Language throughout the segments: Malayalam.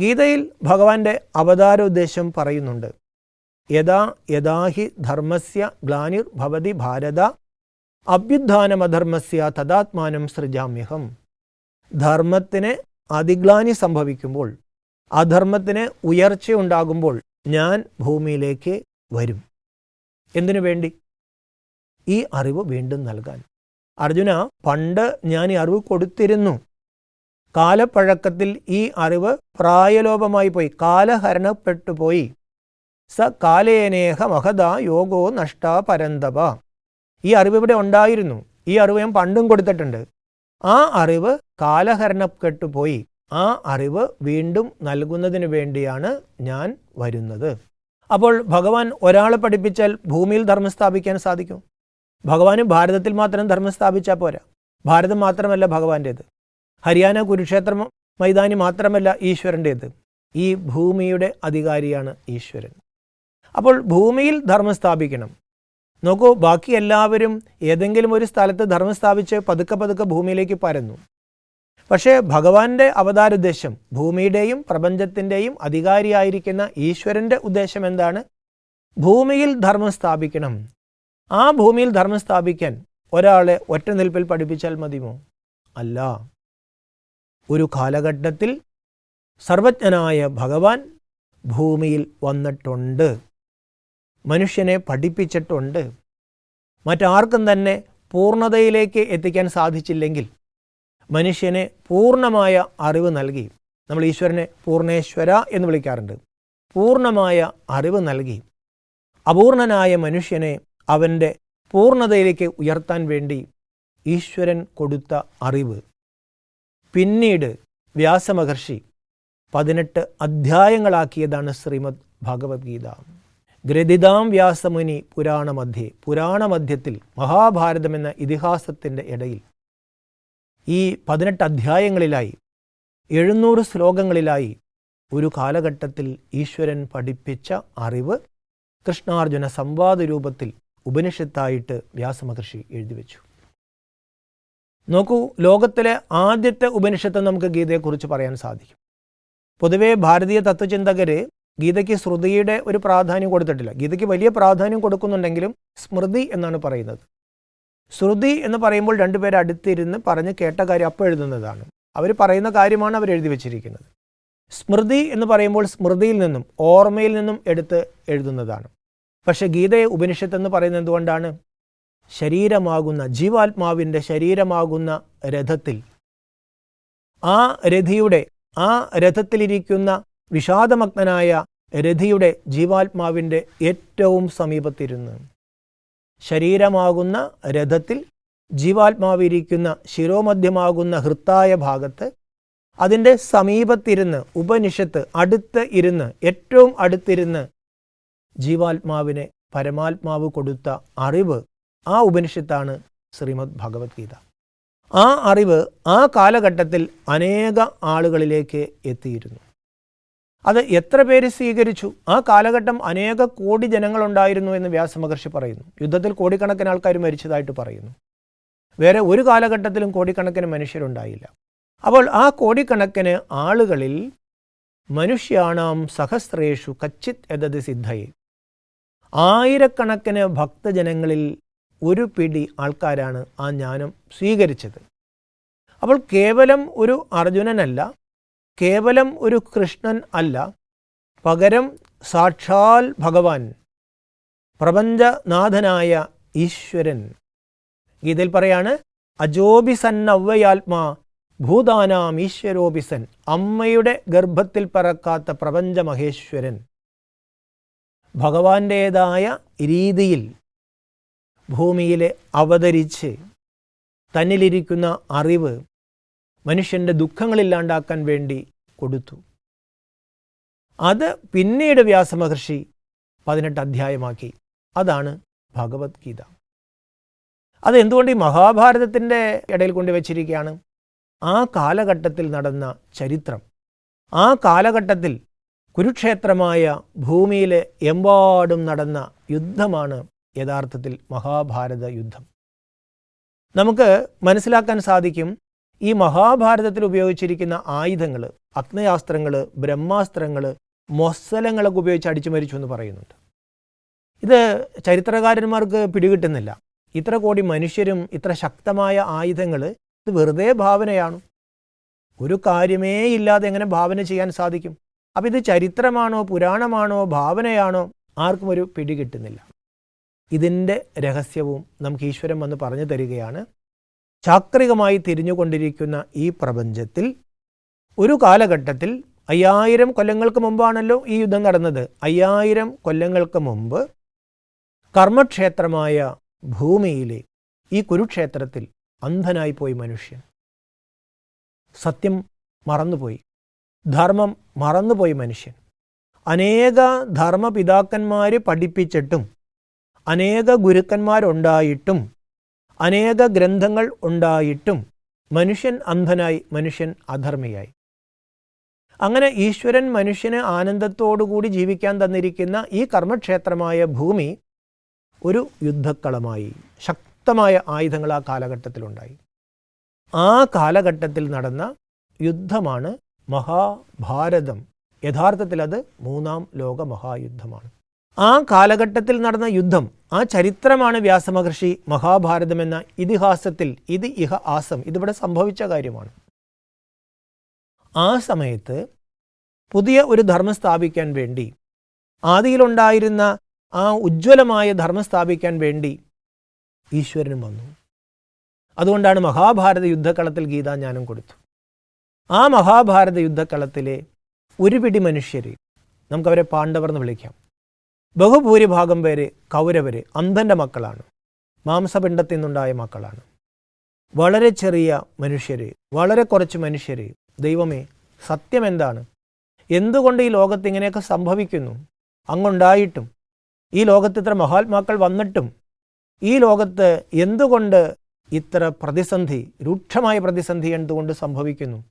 ഗീതയിൽ ഭഗവാന്റെ അവതാരോദ്ദേശം പറയുന്നുണ്ട്. യഥാ യഥാഹി ധർമ്മസ്യ ഗ്ലാനിർ ഭവതി ഭാരത അഭ്യുത്ഥാനമധർമ്മസ്യ തഥാത്മാനം സൃജാമ്യഹം. ധർമ്മത്തിന് അതിഗ്ലാനി സംഭവിക്കുമ്പോൾ അധർമ്മത്തിന് ഉയർച്ചയുണ്ടാകുമ്പോൾ ഞാൻ ഭൂമിയിലേക്ക് വരും. എന്തിനു വേണ്ടി? ഈ അറിവ് വീണ്ടും നൽകാൻ. അർജുന പണ്ട് ഞാൻ ഈ അറിവ് കൊടുത്തിരുന്നു. കാലപ്പഴക്കത്തിൽ ഈ അറിവ് പ്രായലോപമായി പോയി. കാലഹരണപ്പെട്ടു പോയി. സ കാലേനേഹ മഹദ യോഗോ നഷ്ട പരന്തപ. ഈ അറിവ് ഇവിടെ ഉണ്ടായിരുന്നു. ഈ അറിവ് ഞാൻ പണ്ടും കൊടുത്തിട്ടുണ്ട്. ആ അറിവ് കാലഹരണപ്പെട്ടു പോയി. ആ അറിവ് വീണ്ടും നൽകുന്നതിന് വേണ്ടിയാണ് ഞാൻ വരുന്നത്. അപ്പോൾ ഭഗവാൻ ഒരാളെ പഠിപ്പിച്ചാൽ ഭൂമിയിൽ ധർമ്മം സ്ഥാപിക്കാൻ സാധിക്കും? ഭഗവാന് ഭാരതത്തിൽ മാത്രം ധർമ്മം സ്ഥാപിച്ചാൽ പോരാ? ഭാരതം മാത്രമല്ല ഭഗവാന്റേത്. ഹരിയാന കുരുക്ഷേത്ര മൈതാനി മാത്രമല്ല ഈശ്വരന്റേത്. ഈ ഭൂമിയുടെ അധികാരിയാണ് ഈശ്വരൻ. അപ്പോൾ ഭൂമിയിൽ ധർമ്മം സ്ഥാപിക്കണം. നോക്കൂ ബാക്കി എല്ലാവരും ഏതെങ്കിലും ഒരു സ്ഥലത്ത് ധർമ്മം സ്ഥാപിച്ച് പതുക്കെ പതുക്കെ ഭൂമിയിലേക്ക് പരന്നു. പക്ഷേ ഭഗവാന്റെ അവതാര ഉദ്ദേശം ഭൂമിയുടെയും പ്രപഞ്ചത്തിന്റെയും അധികാരിയായിരിക്കുന്ന ഈശ്വരന്റെ ഉദ്ദേശം എന്താണ്? ഭൂമിയിൽ ധർമ്മം സ്ഥാപിക്കണം. ആ ഭൂമിയിൽ ധർമ്മം സ്ഥാപിക്കാൻ ഒരാളെ ഒറ്റ നിൽപ്പിൽ പഠിപ്പിച്ചാൽ മതിയോ? അല്ല. ഒരു കാലഘട്ടത്തിൽ സർവജ്ഞനായ ഭഗവാൻ ഭൂമിയിൽ വന്നിട്ടുണ്ട്. മനുഷ്യനെ പഠിപ്പിച്ചിട്ടുണ്ട്. മറ്റാർക്കും തന്നെ പൂർണതയിലേക്ക് എത്തിക്കാൻ സാധിച്ചില്ലെങ്കിൽ മനുഷ്യനെ പൂർണമായ അറിവ് നൽകി. നമ്മൾ ഈശ്വരനെ പൂർണേശ്വര എന്ന് വിളിക്കാറുണ്ട്. പൂർണമായ അറിവ് നൽകി. അപൂർണനായ മനുഷ്യനെ അവന്റെ പൂർണതയിലേക്ക് ഉയർത്താൻ വേണ്ടി ഈശ്വരൻ കൊടുത്ത അറിവ്. പിന്നീട് വ്യാസമഹർഷി പതിനെട്ട് അധ്യായങ്ങളാക്കിയതാണ് ശ്രീമദ് ഭഗവത്ഗീത. ഗ്രഥിതാം വ്യാസമുനി പുരാണമധ്യേ പുരാണമധ്യത്തിൽ മഹാഭാരതം എന്ന ഇതിഹാസത്തിന്റെ ഇടയിൽ ഈ പതിനെട്ട് അധ്യായങ്ങളിലായി എഴുന്നൂറ് ശ്ലോകങ്ങളിലായി ഒരു കാലഘട്ടത്തിൽ ഈശ്വരൻ പഠിപ്പിച്ച അറിവ് കൃഷ്ണാർജുന സംവാദ രൂപത്തിൽ ഉപനിഷത്തായിട്ട് വ്യാസമഹർഷി എഴുതി വെച്ചു നോക്കൂ ലോകത്തിലെ ആദ്യത്തെ ഉപനിഷത്ത് നമുക്ക് ഗീതയെക്കുറിച്ച് പറയാൻ സാധിക്കും. പൊതുവെ ഭാരതീയ തത്വചിന്തകർ ഗീതയ്ക്ക് ശ്രുതിയുടെ ഒരു പ്രാധാന്യം കൊടുത്തിട്ടില്ല. ഗീതയ്ക്ക് വലിയ പ്രാധാന്യം കൊടുക്കുന്നുണ്ടെങ്കിലും സ്മൃതി എന്നാണ് പറയുന്നത്. ശ്രുതി എന്ന് പറയുമ്പോൾ രണ്ടുപേരെ അടുത്തിരുന്ന് പറഞ്ഞ് കേട്ട കാര്യം അപ്പോൾ എഴുതുന്നതാണ്. അവർ പറയുന്ന കാര്യമാണ് അവർ എഴുതി വച്ചിരിക്കുന്നത്. സ്മൃതി എന്ന് പറയുമ്പോൾ സ്മൃതിയിൽ നിന്നും ഓർമ്മയിൽ നിന്നും എടുത്ത് എഴുതുന്നതാണ്. പക്ഷേ ഗീതയെ ഉപനിഷത്ത് എന്ന് പറയുന്നത് എന്തുകൊണ്ടാണ്? ശരീരമാകുന്ന ജീവാത്മാവിന്റെ ശരീരമാകുന്ന രഥത്തിൽ. ആ രഥിയുടെ ആ രഥത്തിലിരിക്കുന്ന വിഷാദമഗ്നനായ രഥിയുടെ ജീവാത്മാവിന്റെ ഏറ്റവും സമീപത്തിരുന്ന്. ശരീരമാകുന്ന രഥത്തിൽ ജീവാത്മാവിരിക്കുന്ന ശിരോമധ്യമാകുന്ന ഹൃത്തായ ഭാഗത്ത് അതിന്റെ സമീപത്തിരുന്ന് ഉപനിഷത്ത് അടുത്ത് ഇരുന്ന് ഏറ്റവും അടുത്തിരുന്ന് ജീവാത്മാവിനെ പരമാത്മാവ് കൊടുത്ത അറിവ് ആ ഉപനിഷത്താണ് ശ്രീമദ് ഭഗവത്ഗീത. ആ അറിവ് ആ കാലഘട്ടത്തിൽ അനേക ആളുകളിലേക്ക് എത്തിയിരുന്നു. അത് എത്ര പേര് സ്വീകരിച്ചു? ആ കാലഘട്ടം അനേക കോടി ജനങ്ങളുണ്ടായിരുന്നു എന്ന് വ്യാസമഹർഷി പറയുന്നു. യുദ്ധത്തിൽ കോടിക്കണക്കിന് ആൾക്കാർ മരിച്ചതായിട്ട് പറയുന്നു. വേറെ ഒരു കാലഘട്ടത്തിലും കോടിക്കണക്കിന് മനുഷ്യരുണ്ടായില്ല. അപ്പോൾ ആ കോടിക്കണക്കിന് ആളുകളിൽ മനുഷ്യാണാം സഹസ്രേഷു കച്ചിത് എതത് സിദ്ധയെ. ആയിരക്കണക്കിന് ഭക്തജനങ്ങളിൽ ഒരു പിടി ആൾക്കാരാണ് ആ ജ്ഞാനം സ്വീകരിച്ചത്. അപ്പോൾ കേവലം ഒരു അർജുനനല്ല കേവലം ഒരു കൃഷ്ണൻ അല്ല പകരം സാക്ഷാൽ ഭഗവാൻ പ്രപഞ്ചനാഥനായ ഈശ്വരൻ. ഗീതയിൽ പറയാണ് അജോബിസന്നവ്വയാത്മാ ഭൂതാനാം ഈശ്വരോബിസൻ അമ്മയുടെ ഗർഭത്തിൽ പറക്കാത്ത പ്രപഞ്ച മഹേശ്വരൻ ഭഗവാന്റേതായ രീതിയിൽ ഭൂമിയിൽ അവതരിച്ച് തന്നിലിരിക്കുന്ന അറിവ് മനുഷ്യന്റെ ദുഃഖങ്ങളില്ലാണ്ടാക്കാൻ വേണ്ടി കൊടുത്തു. അത് പിന്നീട് വ്യാസമഹർഷി പതിനെട്ട് അധ്യായമാക്കി. അതാണ് ഭഗവത്ഗീത. അതെന്തുകൊണ്ട് ഈ മഹാഭാരതത്തിന്റെ ഇടയിൽ കൊണ്ടുവച്ചിരിക്കുകയാണ് ആ കാലഘട്ടത്തിൽ നടന്ന ചരിത്രം. ആ കാലഘട്ടത്തിൽ കുരുക്ഷേത്രമായ ഭൂമിയിൽ എമ്പാടും നടന്ന യുദ്ധമാണ് യഥാർത്ഥത്തിൽ മഹാഭാരത യുദ്ധം. നമുക്ക് മനസ്സിലാക്കാൻ സാധിക്കും ഈ മഹാഭാരതത്തിൽ ഉപയോഗിച്ചിരിക്കുന്ന ആയുധങ്ങൾ അഗ്നയാസ്ത്രങ്ങൾ ബ്രഹ്മാസ്ത്രങ്ങൾ മൊസ്സലങ്ങളൊക്കെ ഉപയോഗിച്ച് അടിച്ചു മരിച്ചു എന്ന് പറയുന്നുണ്ട്. ഇത് ചരിത്രകാരന്മാർക്ക് പിടികിട്ടുന്നില്ല. ഇത്ര കോടി മനുഷ്യരും ഇത്ര ശക്തമായ ആയുധങ്ങൾ ഇത് വെറുതെ ഭാവനയാണ്. ഒരു കാര്യമേ ഇല്ലാതെ എങ്ങനെ ഭാവന ചെയ്യാൻ സാധിക്കും? അപ്പം ഇത് ചരിത്രമാണോ പുരാണമാണോ ഭാവനയാണോ? ആർക്കും ഒരു പിടി കിട്ടുന്നില്ല ഇതിന്റെ രഹസ്യവും നമുക്ക് ഈശ്വരൻ വന്ന് പറഞ്ഞു തരികയാണ്. ചാക്രികമായി തിരിഞ്ഞുകൊണ്ടിരിക്കുന്ന ഈ പ്രപഞ്ചത്തിൽ ഒരു കാലഘട്ടത്തിൽ അയ്യായിരം കൊല്ലങ്ങൾക്ക് മുമ്പാണല്ലോ ഈ യുദ്ധം നടന്നത്. അയ്യായിരം കൊല്ലങ്ങൾക്ക് മുമ്പ് കർമ്മക്ഷേത്രമായ ഭൂമിയിലെ ഈ കുരുക്ഷേത്രത്തിൽ അന്ധനായി പോയി മനുഷ്യൻ. സത്യം മറന്നുപോയി. ധർമ്മം മറന്നുപോയി മനുഷ്യൻ. അനേക ധർമ്മപിതാക്കന്മാർ പഠിപ്പിച്ചിട്ടും അനേക ഗുരുക്കന്മാരുണ്ടായിട്ടും അനേക ഗ്രന്ഥങ്ങൾ ഉണ്ടായിട്ടും മനുഷ്യൻ അന്ധനായി മനുഷ്യൻ അധർമ്മിയായി. അങ്ങനെ ഈശ്വരൻ മനുഷ്യന് ആനന്ദത്തോടുകൂടി ജീവിക്കാൻ തന്നിരിക്കുന്ന ഈ കർമ്മക്ഷേത്രമായ ഭൂമി ഒരു യുദ്ധക്കളമായി ശക്തമായ ആയുധങ്ങൾ ആ കാലഘട്ടത്തിലുണ്ടായി. ആ കാലഘട്ടത്തിൽ നടന്ന യുദ്ധമാണ് മഹാഭാരതം. യഥാർത്ഥത്തിൽ അത് മൂന്നാം ലോക മഹായുദ്ധമാണ്. ആ കാലഘട്ടത്തിൽ നടന്ന യുദ്ധം ആ ചരിത്രമാണ് വ്യാസമഹർഷി മഹാഭാരതം എന്ന ഇതിഹാസത്തിൽ ഇത് ഇഹ ആസം ഇതിവിടെ സംഭവിച്ച കാര്യമാണ്. ആ സമയത്ത് പുതിയ ഒരു ധർമ്മം സ്ഥാപിക്കാൻ വേണ്ടി ആദിയിലുണ്ടായിരുന്ന ആ ഉജ്ജ്വലമായ ധർമ്മം സ്ഥാപിക്കാൻ വേണ്ടി ഈശ്വരനും വന്നു. അതുകൊണ്ടാണ് മഹാഭാരത യുദ്ധക്കളത്തിൽ ഗീതാജ്ഞാനം കൊടുത്തു. ആ മഹാഭാരത യുദ്ധക്കളത്തിലെ ഒരു പിടി മനുഷ്യരെ നമുക്കവരെ പാണ്ഡവർ എന്ന് വിളിക്കാം. ബഹുഭൂരിഭാഗം പേര് കൗരവര് അന്ധന്റെ മക്കളാണ്. മാംസപിണ്ഡത്തിൽ നിന്നുണ്ടായ മക്കളാണ്. വളരെ ചെറിയ മനുഷ്യർ വളരെ കുറച്ച് മനുഷ്യർ ദൈവമേ സത്യം എന്താണ് എന്തുകൊണ്ട് ഈ ലോകത്ത് ഇങ്ങനെയൊക്കെ സംഭവിക്കുന്നു? അങ്ങുണ്ടായിട്ടും. ഈ ലോകത്ത് ഇത്ര മഹാത്മാക്കൾ വന്നിട്ടും. ഈ ലോകത്ത് എന്തുകൊണ്ട് ഇത്ര പ്രതിസന്ധി രൂക്ഷമായ പ്രതിസന്ധി എന്തുകൊണ്ട് സംഭവിക്കുന്നു?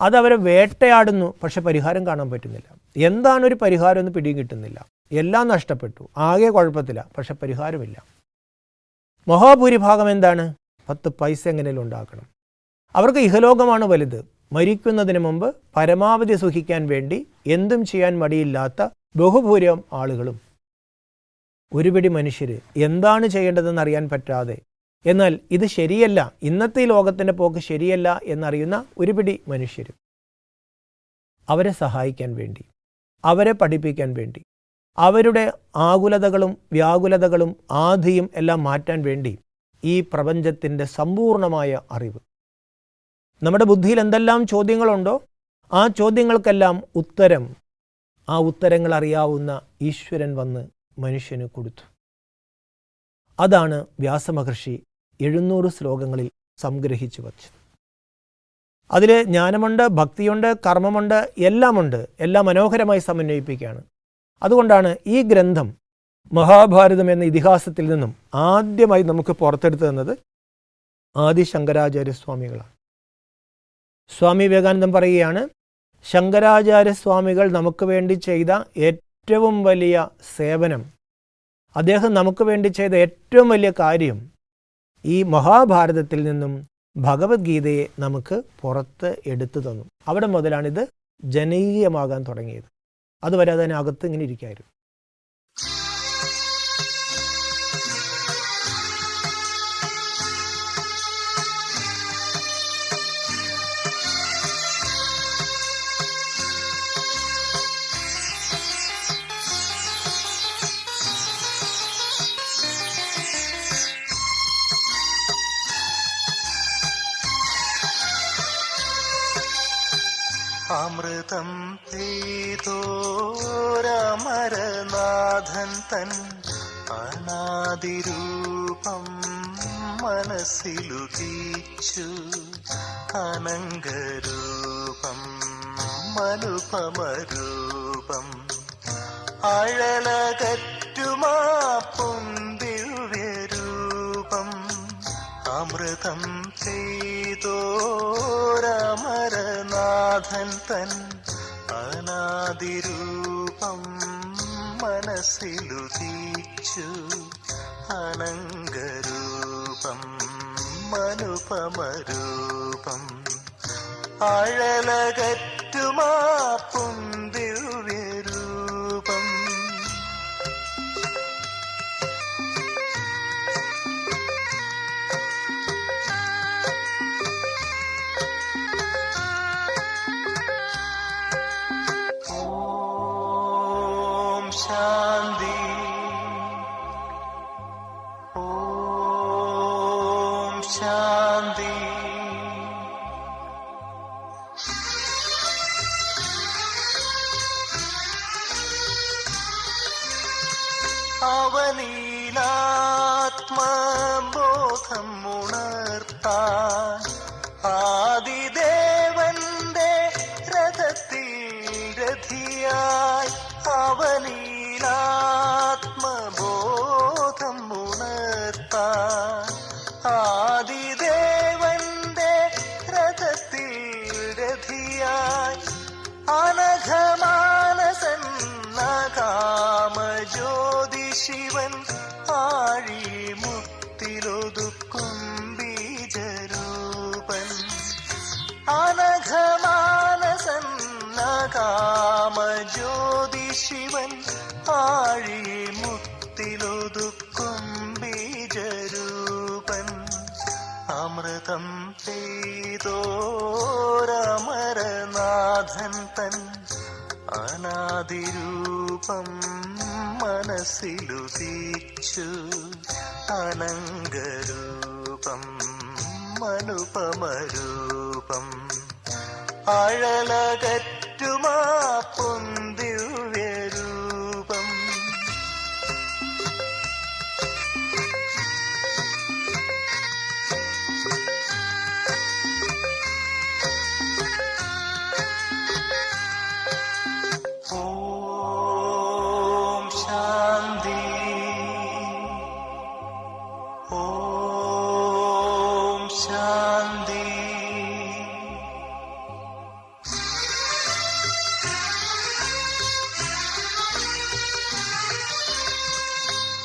അതവരെ വേട്ടയാടുന്നു പക്ഷെ പരിഹാരം കാണാൻ പറ്റുന്നില്ല. എന്താണ് ഒരു പരിഹാരം പിടിയും കിട്ടുന്നില്ല. എല്ലാം നഷ്ടപ്പെട്ടു. ആകെ കുഴപ്പത്തില്ല പക്ഷെ പരിഹാരമില്ല. മഹാഭൂരിഭാഗം എന്താണ്? പത്ത് പൈസ എങ്ങനെയും ഉണ്ടാക്കണം. അവർക്ക് ഇഹലോകമാണ് വലുത്. മരിക്കുന്നതിന് മുമ്പ് പരമാവധി സുഖിക്കാൻ വേണ്ടി എന്തും ചെയ്യാൻ മടിയില്ലാത്ത ബഹുഭൂരം ആളുകളും. ഒരുപിടി മനുഷ്യർ എന്താണ് ചെയ്യേണ്ടതെന്ന് അറിയാൻ പറ്റാതെ. എന്നാൽ ഇത് ശരിയല്ല. ഇന്നത്തെ ലോകത്തിന്റെ പോക്ക് ശരിയല്ല എന്നറിയുന്ന ഒരുപിടി മനുഷ്യർ അവരെ സഹായിക്കാൻ വേണ്ടി. അവരെ പഠിപ്പിക്കാൻ വേണ്ടി. അവരുടെ ആകുലതകളും വ്യാകുലതകളും ആധിയും എല്ലാം മാറ്റാൻ വേണ്ടി ഈ പ്രപഞ്ചത്തിന്റെ സമ്പൂർണമായ അറിവ്. നമ്മുടെ ബുദ്ധിയിൽ എന്തെല്ലാം ചോദ്യങ്ങളുണ്ടോ ആ ചോദ്യങ്ങൾക്കെല്ലാം ഉത്തരം ആ ഉത്തരങ്ങൾ അറിയാവുന്ന ഈശ്വരൻ വന്ന് മനുഷ്യന് കൊടുത്തു. അതാണ് വ്യാസമഹർഷി എഴുന്നൂറ് ശ്ലോകങ്ങളിൽ സംഗ്രഹിച്ചു വച്ചത്. അതിൽ ജ്ഞാനമുണ്ട് ഭക്തിയുണ്ട് കർമ്മമുണ്ട് എല്ലാമുണ്ട് എല്ലാം മനോഹരമായി സമന്വയിപ്പിക്കുകയാണ്. അതുകൊണ്ടാണ് ഈ ഗ്രന്ഥം മഹാഭാരതം എന്ന ഇതിഹാസത്തിൽ നിന്നും ആദ്യമായി നമുക്ക് പുറത്തെടുത്തു തന്നത് ആദി ശങ്കരാചാര്യസ്വാമികളാണ് സ്വാമി വിവേകാനന്ദം പറയുകയാണ് ശങ്കരാചാര്യസ്വാമികൾ നമുക്ക് വേണ്ടി ചെയ്ത ഏറ്റവും വലിയ സേവനം അദ്ദേഹം നമുക്ക് വേണ്ടി ചെയ്ത ഏറ്റവും വലിയ കാര്യം ഈ മഹാഭാരതത്തിൽ നിന്നും ഭഗവത്ഗീതയെ നമുക്ക് പുറത്ത് എടുത്തു തന്നു. അവിടെ മുതലാണിത് ജനകീയമാകാൻ തുടങ്ങിയത്. അതുവരെ അതിനകത്ത് ഇങ്ങനെ ഇരിക്കായിരുന്നു. അമൃതം തേതോരമരനാഥൻ തൻ അനാദിരൂപം മനസ്സിലുദീച്ചു. അനങ്കരൂപം മനുപമരൂപം അഴലകറ്റുമാ പൊന്തിവ്യരൂപം അമൃതം ചെയ്തോരമരനാഥൻ തൻ അനാദിരൂപം മനസ്സിലുദീച്ചു. അനങ്കരൂപം മനുപമരൂപം അഴലകറ്റുമാ chanting. ആഴിമുത്തിലൊതുക്കും ബീജരൂപൻ. അമൃതം പെയ്തോരമരനാഥൻ തൻ. അനാദിരൂപം മനസ്സിലുദിച്ചു. അനങ്കരൂപം മനുപമരൂപം. അഴലകറ്റുമാ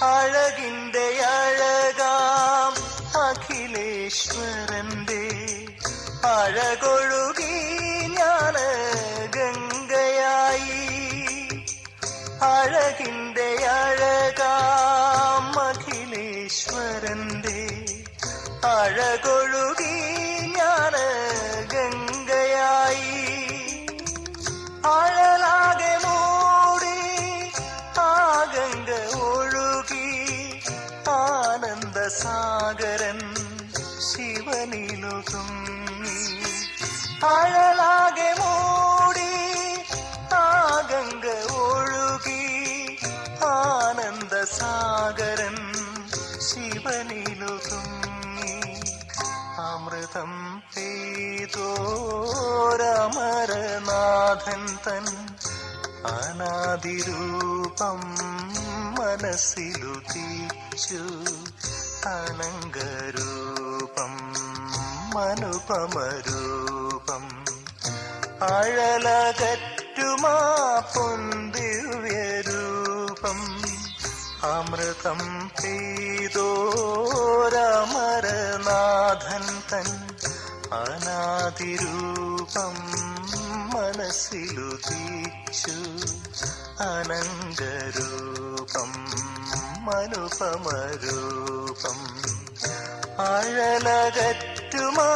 അഴകിന്റെ അഴകാം അഖിലേശ്വരന്റെ അഴകൊഴുകി ഞാൻ ഗംഗയായി അഴകിന്റെ അമൃതം പെയ്തോരമരനാഥൻ തൻ അനാദിരൂപം മനസ്സിലുദിച്ചു. അനങ്കരൂപം മനുപമരൂപം അഴലകറ്റുമാ പൊന്തിവ്യരൂപം. അമൃതം പെയ്തോരമരനാഥൻ തൻ അനാദിരൂപം മനസ്സിലുദിച്ചു അനങ്കരൂപം മനുപമരൂപം. അഴലകറ്റുമാ